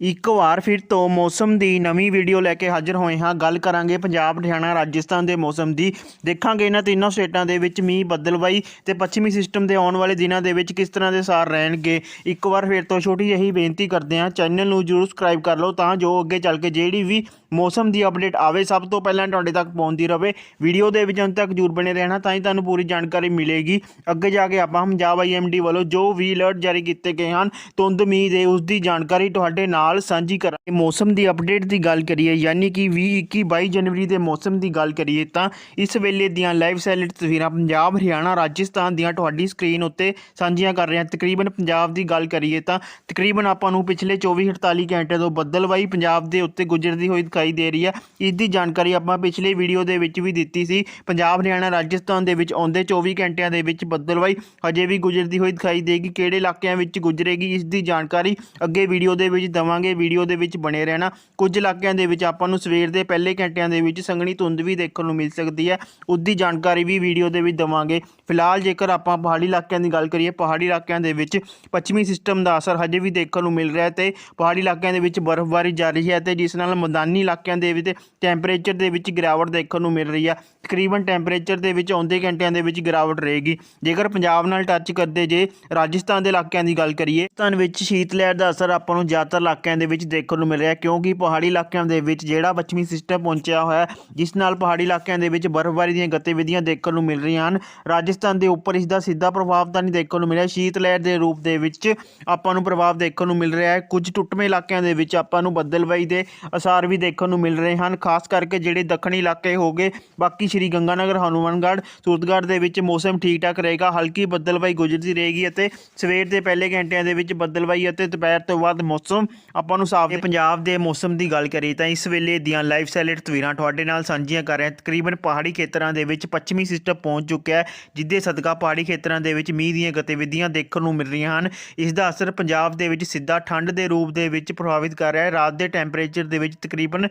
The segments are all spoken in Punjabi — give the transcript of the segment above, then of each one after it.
ਇੱਕ ਵਾਰ ਫਿਰ ਤੋਂ ਮੌਸਮ ਦੀ ਨਵੀਂ ਵੀਡੀਓ ਲੈ ਕੇ ਹਾਜ਼ਰ ਹੋਏ ਹਾਂ। ਗੱਲ ਕਰਾਂਗੇ ਪੰਜਾਬ, ਹਰਿਆਣਾ, ਰਾਜਸਥਾਨ ਦੇ ਮੌਸਮ ਦੀ। ਦੇਖਾਂਗੇ ਇਹਨਾਂ ਤਿੰਨਾਂ ਸਟੇਟਾਂ ਦੇ ਵਿੱਚ ਮੀਂਹ ਬੱਦਲਵਾਈ ਤੇ ਪੱਛਮੀ ਸਿਸਟਮ ਦੇ ਆਉਣ ਵਾਲੇ ਦਿਨਾਂ ਦੇ ਵਿੱਚ ਕਿਸ ਤਰ੍ਹਾਂ ਦੇ ਸਾਰ ਰਹਿਣਗੇ। ਇੱਕ ਵਾਰ ਫਿਰ ਤੋਂ ਛੋਟੀ ਜਿਹੀ ਬੇਨਤੀ ਕਰਦੇ ਹਾਂ ਚੈਨਲ ਨੂੰ ਜਰੂਰ ਸਬਸਕ੍ਰਾਈਬ ਕਰ ਲਓ ਤਾਂ ਜੋ ਅੱਗੇ ਚੱਲ ਕੇ ਜਿਹੜੀ ਵੀ ਮੌਸਮ ਦੀ ਅਪਡੇਟ ਆਵੇ, ਸਭ ਤੋਂ ਪਹਿਲਾਂ ਤੁਹਾਡੇ ਤੱਕ ਪਹੁੰਚਦੀ ਰਹੇ ਵੀਡੀਓ ਦੇ ਵਿੱਚ ਅੰਤ ਤੱਕ ਜਰੂਰ ਬਣੇ ਰਹਿਣਾ, ਤਾਂ ਹੀ ਤੁਹਾਨੂੰ ਪੂਰੀ ਜਾਣਕਾਰੀ ਮਿਲੇਗੀ। ਅੱਗੇ ਜਾ ਕੇ ਆਪਾਂ ਪੰਜਾਬ ਆਈਐਮਡੀ ਵੱਲੋਂ ਜੋ ਵੀ ਅਲਰਟ ਜਾਰੀ ਕੀਤੇ ਗਏ ਹਨ, ਧੁੰਦ, ਮੀਂਹ ਦੇ, ਉਸ ਦੀ ਜਾਣਕਾਰੀ ਤੁਹਾਡੇ ਨਾਲ ਸਾਂਝੀ ਕਰਾਂਗੇ ਮੌਸਮ ਦੀ ਅਪਡੇਟ ਦੀ ਗੱਲ ਕਰੀਏ, ਯਾਨੀ ਕਿ 20 21 22 ਜਨਵਰੀ ਦੇ ਮੌਸਮ ਦੀ ਗੱਲ ਕਰੀਏ, ਤਾਂ ਇਸ ਵੇਲੇ ਦੀਆਂ ਲਾਈਵ ਸੈਲਟ ਤਸਵੀਰਾਂ ਪੰਜਾਬ, ਹਰਿਆਣਾ, ਰਾਜਸਥਾਨ ਦੀਆਂ ਤੁਹਾਡੀ ਸਕਰੀਨ ਉੱਤੇ ਸਾਂਝੀਆਂ ਕਰ ਰਹੇ ਹਾਂ। ਤਕਰੀਬਨ ਪੰਜਾਬ ਦੀ ਗੱਲ ਕਰੀਏ ਤਾਂ ਤਕਰੀਬਨ ਆਪਾਂ ਨੂੰ ਪਿਛਲੇ 24 48 ਘੰਟੇ ਤੋਂ ਬੱਦਲਵਾਈ ਪੰਜਾਬ ਦੇ ਉੱਤੇ ਗੁਜ਼ਰਦੀ ਹੋਈ ਦਿਖਾਈ ਦੇ ਰਹੀ ਹੈ ਇਸ ਦੀ ਜਾਣਕਾਰੀ ਆਪਾਂ ਪਿਛਲੇ ਵੀਡੀਓ ਦੇ ਵਿੱਚ ਵੀ ਦਿੱਤੀ ਸੀ ਪੰਜਾਬ ਹਰਿਆਣਾ ਰਾਜਸਥਾਨ ਦੇ ਵਿੱਚ ਆਉਂਦੇ 24 ਘੰਟਿਆਂ ਦੇ ਵਿੱਚ ਬੱਦਲਵਾਈ ਹਜੇ ਵੀ ਗੁਜ਼ਰਦੀ ਹੋਈ ਦਿਖਾਈ ਦੇਗੀ ਕਿਹੜੇ ਇਲਾਕਿਆਂ ਵਿੱਚ ਗੁਜ਼ਰੇਗੀ ਇਸ ਦੀ ਜਾਣਕਾਰੀ ਅੱਗੇ ਵੀਡੀਓ ਦੇ ਵਿੱਚ ਦਵਾਂਗੇ ਵੀਡੀਓ ਦੇ ਵਿੱਚ ਬਣੇ ਰਹਿਣਾ ਕੁਝ ਇਲਾਕਿਆਂ ਦੇ ਵਿੱਚ ਆਪਾਂ ਨੂੰ ਸਵੇਰ ਦੇ ਪਹਿਲੇ ਘੰਟਿਆਂ ਦੇ ਵਿੱਚ ਸੰਘਣੀ ਧੁੰਦ ਵੀ ਦੇਖਣ ਨੂੰ ਮਿਲ ਸਕਦੀ ਹੈ ਉਸ ਦੀ ਜਾਣਕਾਰੀ ਵੀ ਵੀਡੀਓ ਦੇ ਵਿੱਚ ਦਵਾਂਗੇ ਫਿਲਹਾਲ ਜੇਕਰ ਆਪਾਂ ਪਹਾੜੀ ਇਲਾਕਿਆਂ ਦੀ ਗੱਲ ਕਰੀਏ ਪਹਾੜੀ ਇਲਾਕਿਆਂ ਦੇ ਵਿੱਚ ਪੱਛਮੀ ਸਿਸਟਮ ਦਾ ਅਸਰ ਹਜੇ ਵੀ ਦੇਖਣ ਨੂੰ ਮਿਲ ਰਿਹਾ ਹੈ ਤੇ ਪਹਾੜੀ ਇਲਾਕਿਆਂ ਦੇ ਵਿੱਚ ਬਰਫ਼ਬਾਰੀ ਜਾਰੀ ਹੈ ਤੇ ਜਿਸ ਨਾਲ ਮੈਦਾਨੀ ਇਲਾਕਿਆਂ ਦੇ ਵਿੱਚ ਟੈਂਪਰੇਚਰ ਦੇ ਵਿੱਚ ਗਿਰਾਵਟ ਦੇਖਣ ਨੂੰ ਮਿਲ ਰਹੀ ਹੈ ਤਕਰੀਬਨ ਟੈਂਪਰੇਚਰ ਦੇ ਵਿੱਚ ਆਉਂਦੇ ਘੰਟਿਆਂ ਦੇ ਵਿੱਚ ਗਿਰਾਵਟ ਰਹੇਗੀ। ਜੇਕਰ ਪੰਜਾਬ ਨਾਲ ਟੱਚ ਕਰਦੇ ਜੇ ਰਾਜਸਥਾਨ ਦੇ ਇਲਾਕਿਆਂ ਦੀ ਗੱਲ ਕਰੀਏ, ਰਾਜਸਥਾਨ ਵਿੱਚ ਸ਼ੀਤ ਲਹਿਰ ਦਾ ਅਸਰ ਆਪਾਂ ਨੂੰ ਜ਼ਿਆਦਾਤਰ ਇਲਾਕਿਆਂ ਦੇ ਵਿੱਚ ਦੇਖਣ ਨੂੰ ਮਿਲ ਰਿਹਾ, ਕਿਉਂਕਿ ਪਹਾੜੀ ਇਲਾਕਿਆਂ ਦੇ ਵਿੱਚ ਜਿਹੜਾ ਪੱਛਮੀ ਸਿਸਟਮ ਪਹੁੰਚਿਆ ਹੋਇਆ ਜਿਸ ਨਾਲ ਪਹਾੜੀ ਇਲਾਕਿਆਂ ਦੇ ਵਿੱਚ ਬਰਫ਼ਬਾਰੀ ਦੀਆਂ ਗਤੀਵਿਧੀਆਂ ਦੇਖਣ ਨੂੰ ਮਿਲ ਰਹੀਆਂ ਹਨ। ਰਾਜਸਥਾਨ ਦੇ ਉੱਪਰ ਇਸ ਦਾ ਸਿੱਧਾ ਪ੍ਰਭਾਵ ਤਾਂ ਨਹੀਂ ਦੇਖਣ ਨੂੰ ਮਿਲਿਆ। ਸ਼ੀਤ ਲਹਿਰ ਦੇ ਰੂਪ ਦੇ ਵਿੱਚ ਆਪਾਂ ਨੂੰ ਪ੍ਰਭਾਵ ਦੇਖਣ ਨੂੰ ਮਿਲ ਰਿਹਾ ਹੈ। ਕੁਝ ਟੁੱਟਵੇਂ ਇਲਾਕਿਆਂ ਦੇ ਵਿੱਚ ਆਪਾਂ ਨੂੰ ਬੱਦਲਵਾਈ ਦੇ ਅਸਾਰ ਵੀ ਦੇਖ ਦੇਖਣ ਨੂੰ ਮਿਲ ਰਹੇ ਹਨ, ਖਾਸ ਕਰਕੇ ਜਿਹੜੇ ਦੱਖਣੀ ਇਲਾਕੇ ਹੋ ਗਏ। ਬਾਕੀ ਸ਼੍ਰੀ ਗੰਗਾਨਗਰ, ਹਨੂਮਾਨਗੜ੍ਹ, ਸੂਰਤਗੜ੍ਹ ਦੇ ਵਿੱਚ ਮੌਸਮ ਠੀਕ ਠਾਕ ਰਹੇਗਾ, ਹਲਕੀ ਬੱਦਲਵਾਈ ਗੁਜ਼ਰਦੀ ਰਹੇਗੀ ਅਤੇ ਸਵੇਰ ਦੇ ਪਹਿਲੇ ਘੰਟਿਆਂ ਦੇ ਵਿੱਚ ਬੱਦਲਵਾਈ ਅਤੇ ਦੁਪਹਿਰ ਤੋਂ ਬਾਅਦ ਮੌਸਮ। ਆਪਾਂ ਨੂੰ ਸਾਫ਼ ਪੰਜਾਬ ਦੇ ਮੌਸਮ ਦੀ ਗੱਲ ਕਰੀਏ ਤਾਂ ਇਸ ਵੇਲੇ ਦੀਆਂ ਲਾਈਵ ਸੈਟੇਲਾਈਟ ਤਸਵੀਰਾਂ ਤੁਹਾਡੇ ਨਾਲ ਸਾਂਝੀਆਂ ਕਰ ਰਹੇ ਹਾਂ। ਤਕਰੀਬਨ ਪਹਾੜੀ ਖੇਤਰਾਂ ਦੇ ਵਿੱਚ ਪੱਛਮੀ ਸਿਸਟਮ ਪਹੁੰਚ ਚੁੱਕਿਆ ਹੈ, ਜਿੱਦੇ ਸਦਕਾ ਪਹਾੜੀ ਖੇਤਰਾਂ ਦੇ ਵਿੱਚ ਮੀਂਹ ਦੀਆਂ ਗਤੀਵਿਧੀਆਂ ਦੇਖਣ ਨੂੰ ਮਿਲ ਰਹੀਆਂ ਹਨ। ਇਸ ਦਾ ਅਸਰ ਪੰਜਾਬ ਦੇ ਵਿੱਚ ਸਿੱਧਾ ਠੰਡ ਦੇ ਰੂਪ ਦੇ ਵਿੱਚ ਪ੍ਰਭਾਵਿਤ ਕਰ ਰਿਹਾ ਹੈ। ਰਾਤ ਦੇ ਟੈਂਪਰੇਚਰ ਦੇ ਵਿੱਚ ਤਕਰੀਬਨ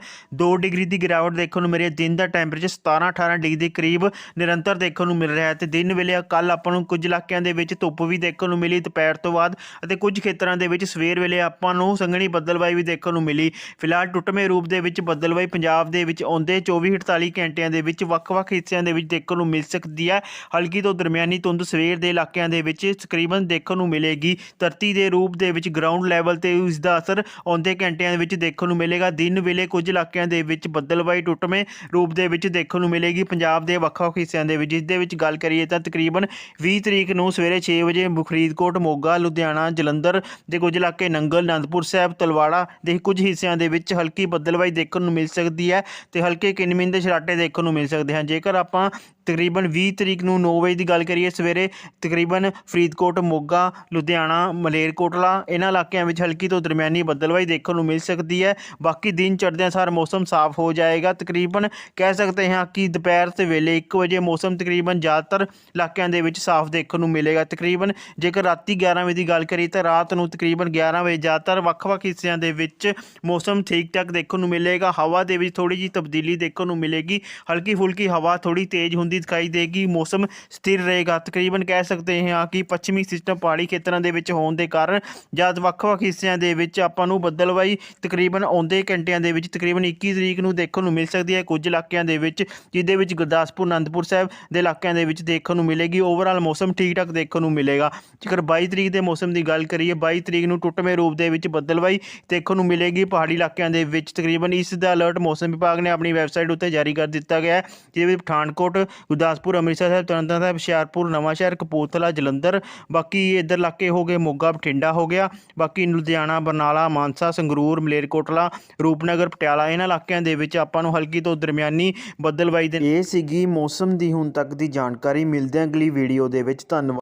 2 ਡਿਗਰੀ ਦੀ ਗਿਰਾਵਟ ਦੇਖਣ ਨੂੰ ਮਿਲ ਦਿਨ ਦਾ ਟੈਂਪਰੇਚਰ 17 18 ਡਿਗਰੀ ਦੇ ਕਰੀਬ ਨਿਰੰਤਰ ਦੇਖਣ ਨੂੰ ਮਿਲ ਰਿਹਾ ਹੈ ਤੇ ਦਿਨ ਵੇਲੇ ਕੱਲ ਆਪਾਂ ਨੂੰ ਕੁਝ ਇਲਾਕਿਆਂ ਦੇ ਵਿੱਚ ਧੁੱਪ ਵੀ ਦੇਖਣ ਨੂੰ ਮਿਲੀ ਦੁਪਹਿਰ ਤੋਂ ਬਾਅਦ ਅਤੇ ਕੁਝ ਖੇਤਰਾਂ ਦੇ ਵਿੱਚ ਸਵੇਰ ਵੇਲੇ ਆਪਾਂ ਨੂੰ ਸੰਘਣੀ ਬੱਦਲਵਾਈ ਵੀ ਦੇਖਣ ਨੂੰ ਮਿਲੀ। ਫਿਲਹਾਲ ਟੁੱਟਵੇਂ ਰੂਪ ਦੇ ਵਿੱਚ ਬੱਦਲਵਾਈ ਪੰਜਾਬ ਦੇ ਵਿੱਚ ਆਉਂਦੇ 24 48 ਘੰਟਿਆਂ ਦੇ ਵਿੱਚ ਵੱਖ-ਵੱਖ ਹਿੱਸਿਆਂ ਦੇ ਵਿੱਚ ਦੇਖਣ ਨੂੰ ਮਿਲ ਸਕਦੀ ਹੈ। ਹਲਕੀ ਤੋਂ ਦਰਮਿਆਨੀ ਧੁੰਦ ਸਵੇਰ ਦੇ ਇਲਾਕਿਆਂ ਦੇ ਵਿੱਚ ਤਕਰੀਬਨ ਦੇਖਣ ਨੂੰ ਮਿਲੇਗੀ। ਧਰਤੀ ਦੇ ਰੂਪ ਦੇ ਵਿੱਚ ਗਰਾਊਂਡ ਲੈਵਲ ਤੇ ਇਸ ਦਾ ਅਸਰ ਆਉਂਦੇ ਘੰਟਿਆਂ ਦੇ ਵਿੱਚ ਦੇਖਣ ਨੂੰ ਮਿਲੇਗਾ। ਦਿਨ ਵੇਲੇ ਕੁਝ ਕੁਝ ਇਲਾਕਿਆਂ ਦੇ ਵਿੱਚ ਬੱਦਲਵਾਈ ਟੁੱਟਵੇਂ ਰੂਪ ਦੇ ਵਿੱਚ ਦੇਖਣ ਨੂੰ ਮਿਲੇਗੀ। ਪੰਜਾਬ ਦੇ ਵੱਖ-ਵੱਖ ਹਿੱਸਿਆਂ ਦੇ ਵਿੱਚ ਜਿਸ ਦੇ ਵਿੱਚ ਗੱਲ ਕਰੀਏ ਤਾਂ ਤਕਰੀਬਨ 20 ਤਰੀਕ ਨੂੰ ਸਵੇਰੇ 6 ਵਜੇ ਫਰੀਦਕੋਟ, ਮੋਗਾ, ਲੁਧਿਆਣਾ, ਜਲੰਧਰ ਦੇ ਕੁਝ ਇਲਾਕੇ ਨੰਗਲ, ਅਨੰਦਪੁਰ ਸਾਹਿਬ, ਤਲਵਾੜਾ ਦੇ ਕੁਝ ਹਿੱਸਿਆਂ ਦੇ ਵਿੱਚ ਹਲਕੀ ਬੱਦਲਵਾਈ ਦੇਖਣ ਨੂੰ ਮਿਲ ਸਕਦੀ ਹੈ ਤੇ ਹਲਕੇ ਕਿਨਮਿਨ ਦੇ ਛਰਾਟੇ ਦੇਖਣ ਨੂੰ ਮਿਲ ਸਕਦੇ ਹਨ। ਜੇਕਰ ਆਪਾਂ ਤਕਰੀਬਨ 20 ਤਰੀਕ ਨੂੰ 9 ਵਜੇ ਦੀ ਗੱਲ ਕਰੀਏ, ਸਵੇਰੇ ਤਕਰੀਬਨ ਫਰੀਦਕੋਟ, ਮੋਗਾ, ਲੁਧਿਆਣਾ, ਮਲੇਰਕੋਟਲਾ, ਇਹਨਾਂ ਇਲਾਕਿਆਂ ਵਿੱਚ ਹਲਕੀ ਤੋਂ ਦਰਮਿਆਨੀ ਬੱਦਲਵਾਈ ਦੇਖਣ ਨੂੰ ਮਿਲ ਸਕਦੀ ਹੈ। ਬਾਕੀ ਦਿਨ ਚੜ੍ਹਦਿਆਂ ਸਾਰ ਮੌਸਮ ਸਾਫ਼ ਹੋ ਜਾਏਗਾ। ਤਕਰੀਬਨ ਕਹਿ ਸਕਦੇ ਹਾਂ ਕਿ ਦੁਪਹਿਰ ਦੇ ਵੇਲੇ 1 ਵਜੇ ਮੌਸਮ ਤਕਰੀਬਨ ਜ਼ਿਆਦਾਤਰ ਇਲਾਕਿਆਂ ਦੇ ਵਿੱਚ ਸਾਫ਼ ਦੇਖਣ ਨੂੰ ਮਿਲੇਗਾ। ਤਕਰੀਬਨ ਜੇਕਰ ਰਾਤੀ 11 ਵਜੇ ਦੀ ਗੱਲ ਕਰੀਏ ਤਾਂ ਰਾਤ ਨੂੰ ਤਕਰੀਬਨ 11 ਵਜੇ ਜ਼ਿਆਦਾਤਰ ਵੱਖ-ਵੱਖ ਹਿੱਸਿਆਂ ਦੇ ਵਿੱਚ ਮੌਸਮ ਠੀਕ ਠਾਕ ਦੇਖਣ ਨੂੰ ਮਿਲੇਗਾ। ਹਵਾ ਦੇ ਵਿੱਚ ਥੋੜੀ ਜਿਹੀ ਤਬਦੀਲੀ ਦੇਖਣ ਨੂੰ ਮਿਲੇਗੀ। ਹਲਕੀ ਫੁਲਕੀ ਹਵਾ ਥੋੜੀ ਤੇਜ਼ ਹੁੰਦੀ ਦਿਖਾਈ ਦੇਗੀ। ਮੌਸਮ ਸਥਿਰ ਰਹੇਗਾ। ਤਕਰੀਬਨ ਕਹਿ ਸਕਦੇ ਹਾਂ ਕਿ ਪੱਛਮੀ ਸਿਸਟਮ ਪਹਾੜੀ ਖੇਤਰਾਂ ਦੇ ਵਿੱਚ ਹੋਣ ਦੇ ਕਾਰਨ ਜਦ ਵੱਖ-ਵੱਖ ਹਿੱਸਿਆਂ ਦੇ ਵਿੱਚ ਆਪਾਂ ਨੂੰ ਬੱਦਲਵਾਈ ਤਕਰੀਬਨ ਆਉਂਦੇ ਘੰਟਿਆਂ ਦੇ ਵਿੱਚ ਤਕਰੀਬਨ 21 ਤਰੀਕ ਨੂੰ ਦੇਖਣ ਨੂੰ ਮਿਲ ਸਕਦੀ ਹੈ। ਕੁਝ ਇਲਾਕਿਆਂ ਦੇ ਵਿੱਚ, ਜਿਹਦੇ ਵਿੱਚ ਗੁਰਦਾਸਪੁਰ, ਅਨੰਦਪੁਰ ਸਾਹਿਬ ਦੇ ਇਲਾਕਿਆਂ ਦੇ ਵਿੱਚ ਦੇਖਣ ਨੂੰ ਮਿਲੇਗੀ। ਓਵਰਆਲ ਮੌਸਮ ਠੀਕ ਠਾਕ ਦੇਖਣ ਨੂੰ ਮਿਲੇਗਾ। ਜੇਕਰ 22 ਤਰੀਕ ਦੇ ਮੌਸਮ ਦੀ ਗੱਲ ਕਰੀਏ 22 ਤਰੀਕ ਨੂੰ ਟੁੱਟਵੇਂ ਰੂਪ ਦੇ ਵਿੱਚ ਬੱਦਲਵਾਈ ਦੇਖਣ ਨੂੰ ਮਿਲੇਗੀ। ਪਹਾੜੀ ਇਲਾਕਿਆਂ ਦੇ ਵਿੱਚ ਤਕਰੀਬਨ ਇਸ ਦਾ ਅਲਰਟ ਮੌਸਮ ਵਿਭਾਗ ਨੇ ਆਪਣੀ ਵੈਬਸਾਈਟ ਉੱਤੇ ਜਾਰੀ ਕਰ ਦਿੱਤਾ ਗਿਆ ਹੈ, ਜਿਹਦੇ ਵਿੱਚ ਪਠਾਨਕੋਟ ਗੁਰਦਾਸਪੁਰ, ਅੰਮ੍ਰਿਤਸਰ ਸਾਹਿਬ, ਤਰਨਤਾਰਨ ਸਾਹਿਬ, ਹੁਸ਼ਿਆਰਪੁਰ ਨਵਾਂਸ਼ਹਿਰ ਕਪੂਰਥਲਾ, ਜਲੰਧਰ, ਬਾਕੀ ਇੱਧਰ ਇਲਾਕੇ ਹੋ ਗਏ ਮੋਗਾ, ਬਠਿੰਡਾ ਹੋ ਗਿਆ। ਬਾਕੀ ਲੁਧਿਆਣਾ, ਬਰਨਾਲਾ, ਮਾਨਸਾ, ਸੰਗਰੂਰ, ਮਲੇਰਕੋਟਲਾ, ਰੂਪਨਗਰ, ਪਟਿਆਲਾ, ਇਹਨਾਂ ਇਲਾਕਿਆਂ ਦੇ ਵਿੱਚ ਆਪਾਂ ਨੂੰ ਹਲਕੀ ਤੋਂ ਦਰਮਿਆਨੀ ਬੱਦਲਵਾਈ ਦੇ ਇਹ ਸੀਗੀ ਮੌਸਮ ਦੀ ਹੁਣ ਤੱਕ ਦੀ ਜਾਣਕਾਰੀ। ਮਿਲਦੇ ਹਾਂ ਅਗਲੀ ਵੀਡੀਓ ਦੇ ਵਿੱਚ। ਧੰਨਵਾਦ।